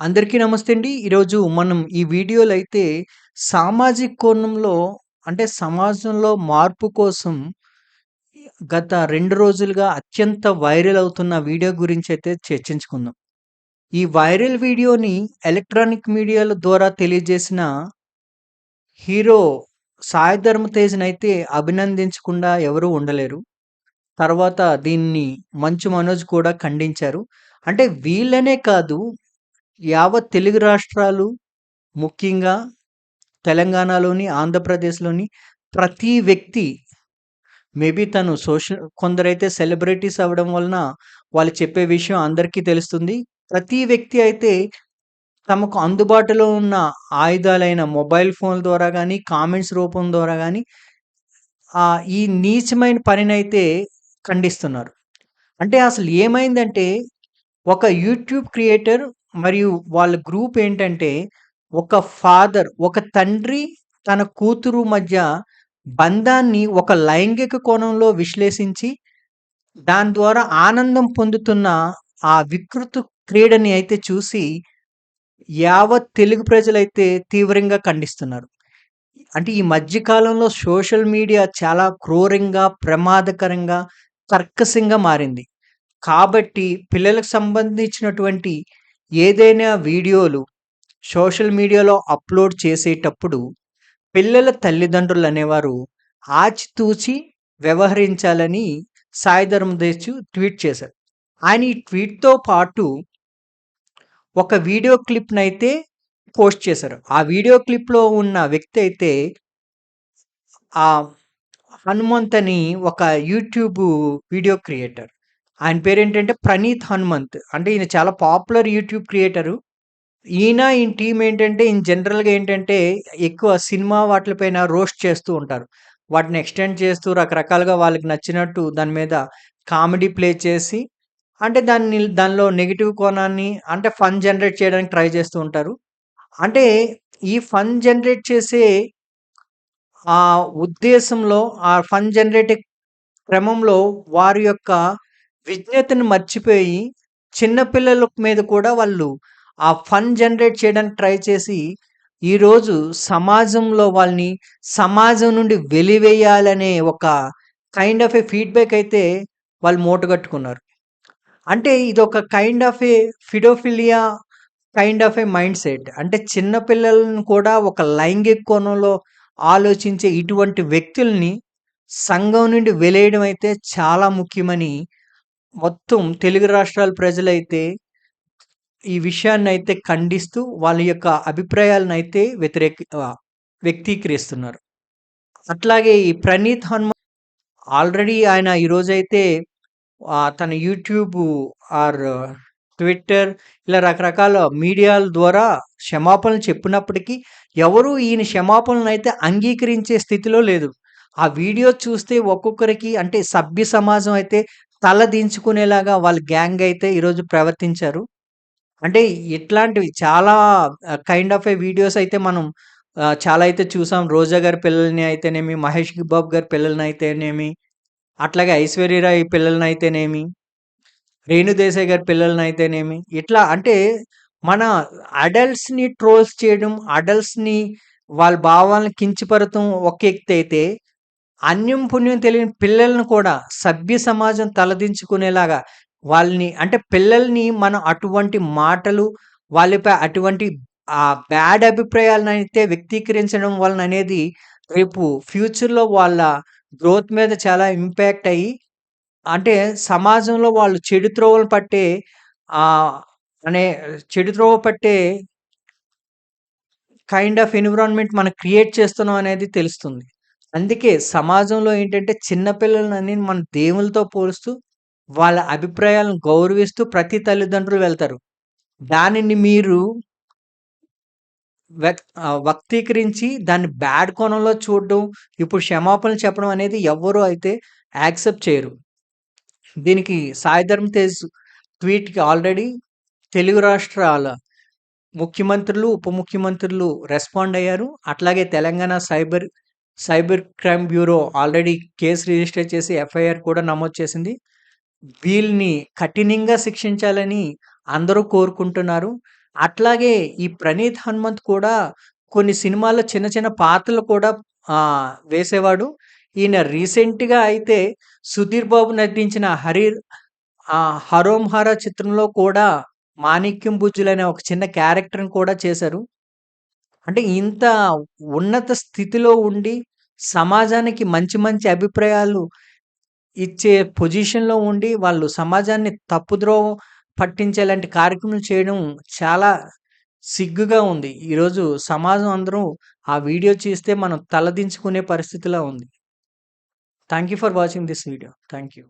అందరికీ నమస్తే అండి. ఈరోజు మనం ఈ వీడియోలో అయితే సామాజిక కోణంలో అంటే సమాజంలో మార్పు కోసం గత రెండు రోజులుగా అత్యంత వైరల్ అవుతున్న వీడియో గురించి అయితే చర్చించుకుందాం. ఈ వైరల్ వీడియోని ఎలక్ట్రానిక్ మీడియాల ద్వారా తెలియజేసిన హీరో సాయి ధరమ్ అయితే అభినందించకుండా ఎవరూ ఉండలేరు. తర్వాత దీన్ని మంచు మనోజ్ కూడా ఖండించారు. అంటే వీళ్ళనే కాదు యావత్ తెలుగు రాష్ట్రాలు ముఖ్యంగా తెలంగాణలోని, ఆంధ్రప్రదేశ్‌లోని ప్రతి వ్యక్తి మేబీ తను సోషల్ కొందరైతే సెలబ్రిటీస్ అవ్వడం వలన వాళ్ళు చెప్పే విషయం అందరికీ తెలుస్తుంది. ప్రతి వ్యక్తి అయితే తమకు అందుబాటులో ఉన్న ఆయుధాలైన మొబైల్ ఫోన్‌ల ద్వారా కానీ కామెంట్స్ రూపం ద్వారా కానీ ఈ నీచమైన పనినైతే ఖండిస్తున్నారు. అంటే అసలు ఏమైందంటే ఒక యూట్యూబ్ క్రియేటర్ మరియు వాళ్ళ గ్రూప్ ఏంటంటే ఒక ఫాదర్, ఒక తండ్రి తన కూతురు మధ్య బంధాన్ని ఒక లైంగిక కోణంలో విశ్లేషించి దాని ద్వారా ఆనందం పొందుతున్న ఆ వికృత క్రీడని అయితే చూసి యావత్ తెలుగు ప్రజలైతే తీవ్రంగా ఖండిస్తున్నారు. అంటే ఈ మధ్య కాలంలో సోషల్ మీడియా చాలా క్రూరంగా, ప్రమాదకరంగా, కర్కశంగా మారింది. కాబట్టి పిల్లలకు సంబంధించినటువంటి ఏదైనా వీడియోలు సోషల్ మీడియాలో అప్‌లోడ్ చేసేటప్పుడు పిల్లల తల్లిదండ్రులు అనేవారు ఆచితూచి వ్యవహరించాలని సాయి ధరమ్ ట్వీట్ చేశారు. ఆయన ఈ ట్వీట్‌తో పాటు ఒక వీడియో క్లిప్‌నైతే పోస్ట్ చేశారు. ఆ వీడియో క్లిప్‌లో ఉన్న వ్యక్తి అయితే ఆ హనుమంతని ఒక యూట్యూబ్ వీడియో క్రియేటర్. ఆయన పేరేంటంటే ప్రణీత్ హనుమంత్. అంటే ఈయన చాలా పాపులర్ యూట్యూబ్ క్రియేటరు. ఈయన, ఈయన టీం ఏంటంటే ఇన్ జనరల్‌గా ఏంటంటే ఎక్కువ సినిమా వాటిపైన రోస్ట్ చేస్తూ ఉంటారు. వాటిని ఎక్స్‌టెండ్ చేస్తూ రకరకాలుగా వాళ్ళకి నచ్చినట్టు దాని మీద కామెడీ ప్లే చేసి అంటే దాన్ని దానిలో నెగిటివ్ కోణాన్ని అంటే ఫన్ జనరేట్ చేయడానికి ట్రై చేస్తూ ఉంటారు. అంటే ఈ ఫన్ జనరేట్ చేసే ఆ ఉద్దేశంలో ఆ ఫన్ జనరేట్ క్రమంలో వారి యొక్క విజ్ఞతను మర్చిపోయి చిన్నపిల్లల మీద కూడా వాళ్ళు ఆ ఫన్ జనరేట్ చేయడానికి ట్రై చేసి ఈరోజు సమాజంలో వాళ్ళని సమాజం నుండి వెలివేయాలనే ఒక కైండ్ ఆఫ్ ఏ ఫీడ్‌బ్యాక్ అయితే వాళ్ళు మూటగట్టుకున్నారు. అంటే ఇది ఒక kind of a pedophilia kind of a mind set అంటే చిన్నపిల్లలను కూడా ఒక లైంగిక కోణంలో ఆలోచించే ఇటువంటి వ్యక్తుల్ని సంఘం నుండి వెలేయడం అయితే చాలా ముఖ్యమని మొత్తం తెలుగు రాష్ట్రాల ప్రజలైతే ఈ విషయాన్నైతే ఖండిస్తూ వాళ్ళ యొక్క అభిప్రాయాలనైతే వ్యతిరేక వ్యక్తీకరిస్తున్నారు. అట్లాగే ఈ ప్రణీత్ హనుమ ఆల్రెడీ ఆయన ఈరోజైతే తన యూట్యూబ్ ఆర్ ట్విట్టర్ ఇలా రకరకాల మీడియాల ద్వారా క్షమాపణలు చెప్పినప్పటికీ ఎవరు ఈయన క్షమాపణలనైతే అంగీకరించే స్థితిలో లేదు. ఆ వీడియో చూస్తే ఒక్కొక్కరికి అంటే సభ్య సమాజం అయితే తల దించుకునేలాగా వాళ్ళ గ్యాంగ్ అయితే ఈరోజు ప్రవర్తించారు. అంటే ఇట్లాంటివి చాలా ఆహ్, కైండ్ ఆఫ్ ఏ వీడియోస్ అయితే మనం ఆహ్, చాలా అయితే చూసాం. రోజా గారి పిల్లల్ని అయితేనేమి, మహేష్ బాబు గారి పిల్లలనైతేనేమి, అట్లాగే ఐశ్వర్య రాయ్ పిల్లలనైతేనేమి, రేణు దేశాయ్ గారి పిల్లలనైతేనేమి, ఇట్లా అంటే మన అడల్ట్స్‌ని ట్రోల్స్ చేయడం, అడల్ట్స్‌ని వాళ్ళ భావాలను కించపరచడం ఒక ఎత్తైతే, అన్యం పుణ్యం తెలియని పిల్లలను కూడా సభ్య సమాజం తలదించుకునేలాగా వాళ్ళని అంటే పిల్లల్ని మనం అటువంటి మాటలు వాళ్ళపై అటువంటి ఆ బ్యాడ్ అభిప్రాయాలను అయితే వ్యక్తీకరించడం వలన అనేది రేపు ఫ్యూచర్‌లో వాళ్ళ గ్రోత్ మీద చాలా ఇంపాక్ట్ అయ్యి అంటే సమాజంలో వాళ్ళు చెడు త్రోవలు పట్టే అనే చెడు త్రోవ పట్టే కైండ్ ఆఫ్ ఎన్విరాన్మెంట్ మనం క్రియేట్ చేస్తున్నాం అనేది తెలుస్తుంది. అందుకే సమాజంలో ఏంటంటే చిన్న పిల్లలని మనం దేవుళ్ళతో పోలుస్తూ వాళ్ళ అభిప్రాయాలను గౌరవిస్తూ ప్రతి తల్లిదండ్రులు వెళ్తారు. దానిని మీరు వ్యక్ ఆహ్, వక్తీకరించి దాన్ని బ్యాడ్ కోణంలో చూడడం, ఇప్పుడు క్షమాపణలు చెప్పడం అనేది ఎవ్వరు అయితే యాక్సెప్ట్ చేయరు. దీనికి సాయి ధరమ్ తేజ్ ట్వీట్‌కి ఆల్రెడీ తెలుగు రాష్ట్రాల ముఖ్యమంత్రులు, ఉప ముఖ్యమంత్రులు రెస్పాండ్ అయ్యారు. అట్లాగే Telangana cyber cyber crime bureau already case register చేసి ఎఫ్ఐఆర్ కూడా నమోదు చేసింది. వీళ్ళని కఠినంగా శిక్షించాలని అందరూ కోరుకుంటున్నారు. అట్లాగే ఈ 'ప్రణీత్ హనుమంత్' కూడా కొన్ని సినిమాల్లో చిన్న చిన్న పాత్రలు కూడా వేసేవాడు. ఈయన రీసెంట్‌గా అయితే 'సుధీర్ బాబు' నటించిన 'హరి' ఆహ్, 'హరోం హర' చిత్రంలో కూడా 'మాణిక్యం బుజ్జులు' అనే ఒక చిన్న క్యారెక్టర్‌ని కూడా చేశారు. అంటే ఇంత ఉన్నత స్థితిలో ఉండి సమాజానికి మంచి మంచి అభిప్రాయాలు ఇచ్చే పొజిషన్‌లో ఉండి వాళ్ళు సమాజాన్ని తప్పుద్రోవ పట్టించేలాంటి కార్యక్రమం చేయడం చాలా సిగ్గుగా ఉంది. ఈరోజు సమాజం అందరూ ఆ వీడియో చూస్తే మనం తలదించుకునే పరిస్థితిలో ఉంది. Thank you for watching this video. Thank you.